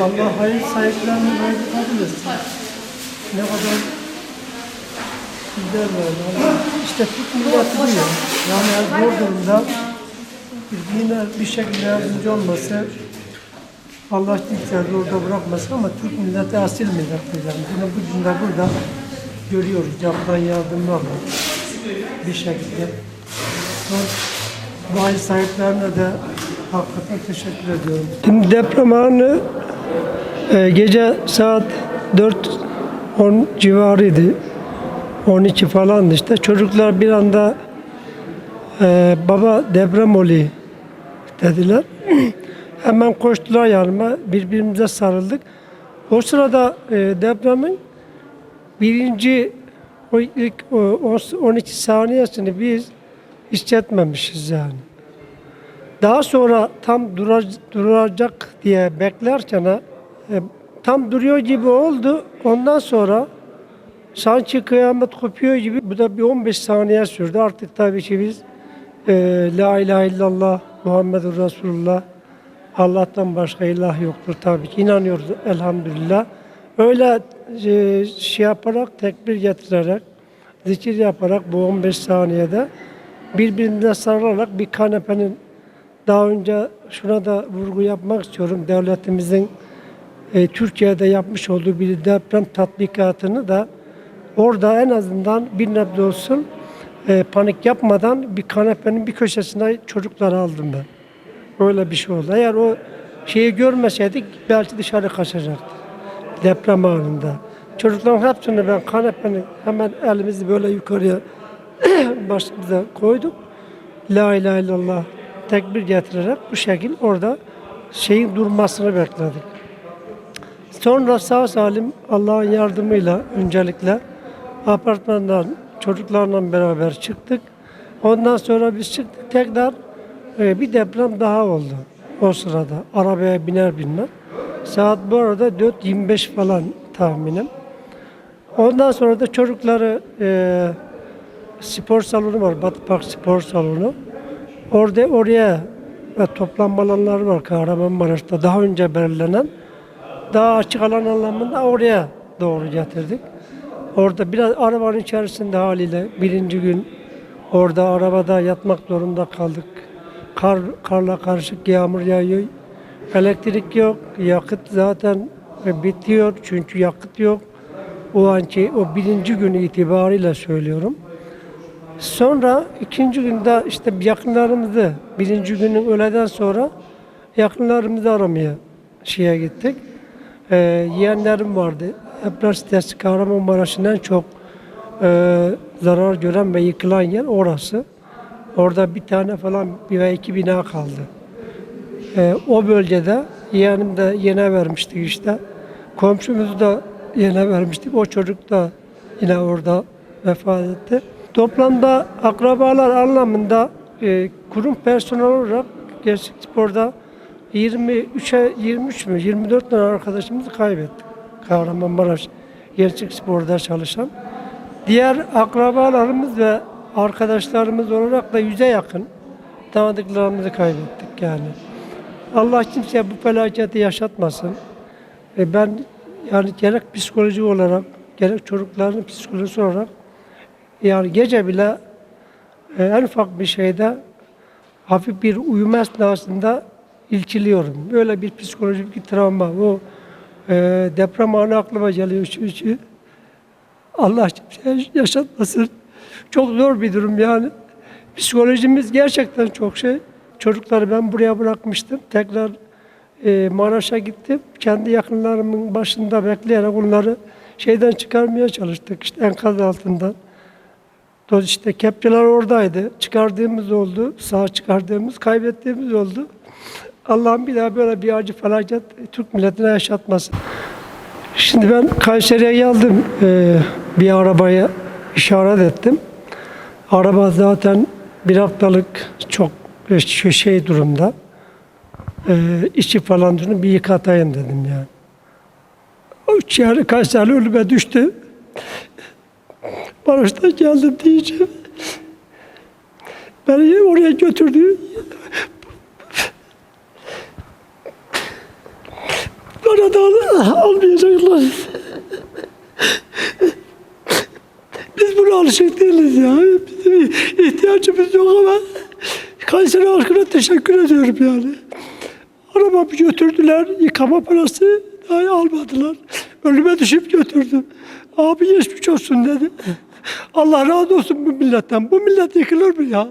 Allah hayır sahiplerine razı kabul. Ne kadar güzel böyle. Allah işte bu ya. Yani zor durumda yine bir şekilde yardımcı olması Allah kimseyi orada bırakmasın ama Türk milleti asil millettir yani. Bunu bugün de burada görüyoruz. Yapılan yardımlar var. Bir şekilde. Bu hayır sahiplerine de hakikaten teşekkür ediyorum. Şimdi deprem anı e, gece saat 4-10 civarıydı. 12 falandı işte. Çocuklar bir anda e, baba deprem oluyor dediler. Hemen koştular yanıma. Birbirimize sarıldık. O sırada e, depremin birinci o ilk o, on- 12 saniyesini biz hissetmemişiz yani. Daha sonra tam dura- duracak diye beklerken e, tam duruyor gibi oldu. Ondan sonra sanki kıyamet kopuyor gibi bu da bir 15 saniye sürdü. Artık tabii ki biz e, La ilahe illallah Muhammedur Resulullah Allah'tan başka ilah yoktur tabii ki inanıyoruz elhamdülillah. Öyle e, şey yaparak tekbir getirerek zikir yaparak bu 15 saniyede birbirine sarılarak bir kanepenin daha önce şuna da vurgu yapmak istiyorum. Devletimizin e, Türkiye'de yapmış olduğu bir deprem tatbikatını da orada en azından bir nebze olsun e, panik yapmadan bir kanepenin bir köşesine çocukları aldım ben. Öyle bir şey oldu. Eğer o şeyi görmeseydik belki dışarı kaçacaktık. Deprem anında. Çocukların hepsini ben kanepenin hemen elimizi böyle yukarıya başımıza koyduk. La ilahe illallah tekbir getirerek bu şekil orada şeyin durmasını bekledik. Sonra sağ salim Allah'ın yardımıyla öncelikle apartmandan çocuklarla beraber çıktık. Ondan sonra biz çıktık tekrar e, bir deprem daha oldu o sırada. Arabaya biner binmez. Saat bu arada 4.25 falan tahminim. Ondan sonra da çocukları e, spor salonu var. Batı Park Spor Salonu. Orada oraya ve toplanma alanları var Kahramanmaraş'ta daha önce belirlenen. Daha açık alan anlamında oraya doğru getirdik. Orada biraz arabanın içerisinde haliyle birinci gün orada arabada yatmak zorunda kaldık. Kar, karla karışık yağmur yağıyor. Elektrik yok, yakıt zaten bitiyor çünkü yakıt yok. O anki o birinci gün itibariyle söylüyorum. Sonra ikinci günde işte yakınlarımızı birinci günün öğleden sonra yakınlarımızı aramaya şeye gittik. Ee, yeğenlerim vardı. Deprem sitesi Kahramanmaraş'ın en çok e, zarar gören ve yıkılan yer orası. Orada bir tane falan bir ve iki bina kaldı. Ee, o bölgede yeğenim de yine vermiştik işte. Komşumuzu da yine vermiştik. O çocuk da yine orada vefat etti. Toplamda akrabalar anlamında e, kurum personel olarak Gençlik Spor'da 23'e 23 mü 24 tane arkadaşımızı kaybettik. Kahramanmaraş Gençlik Spor'da çalışan. Diğer akrabalarımız ve arkadaşlarımız olarak da yüze yakın tanıdıklarımızı kaybettik yani. Allah kimseye bu felaketi yaşatmasın. E ben yani gerek psikoloji olarak gerek çocukların psikolojisi olarak yani gece bile e, en ufak bir şeyde hafif bir uyuma esnasında ilkiliyorum. Böyle bir psikolojik bir travma. O e, deprem anı aklıma geliyor çünkü. Allah kimseye yaşatmasın. Çok zor bir durum yani. Psikolojimiz gerçekten çok şey. Çocukları ben buraya bırakmıştım. Tekrar e, Maraş'a gittim. Kendi yakınlarımın başında bekleyerek onları şeyden çıkarmaya çalıştık. işte enkaz altından. İşte kepçeler oradaydı. Çıkardığımız oldu. Sağ çıkardığımız, kaybettiğimiz oldu. Allah'ım bir daha böyle bir acı felaket Türk milletine yaşatmasın. Şimdi ben Kayseri'ye geldim. Ee, bir arabaya işaret ettim. Araba zaten bir haftalık çok şey, şey durumda. Ee, içi falan durun bir yıkatayım dedim yani. O Kayseri ölüme düştü. Maraş'tan geldim diyeceğim. Beni oraya götürdü. da al- almayacaklar. Biz buna alışık değiliz ya. Bizim ihtiyacımız yok ama Kayseri halkına teşekkür ediyorum yani. Arabamı götürdüler, yıkama parası dahi almadılar. Ölüme düşüp götürdüm. Abi geçmiş olsun dedi. Allah razı olsun bu milletten. Bu millet yıkılır mı ya?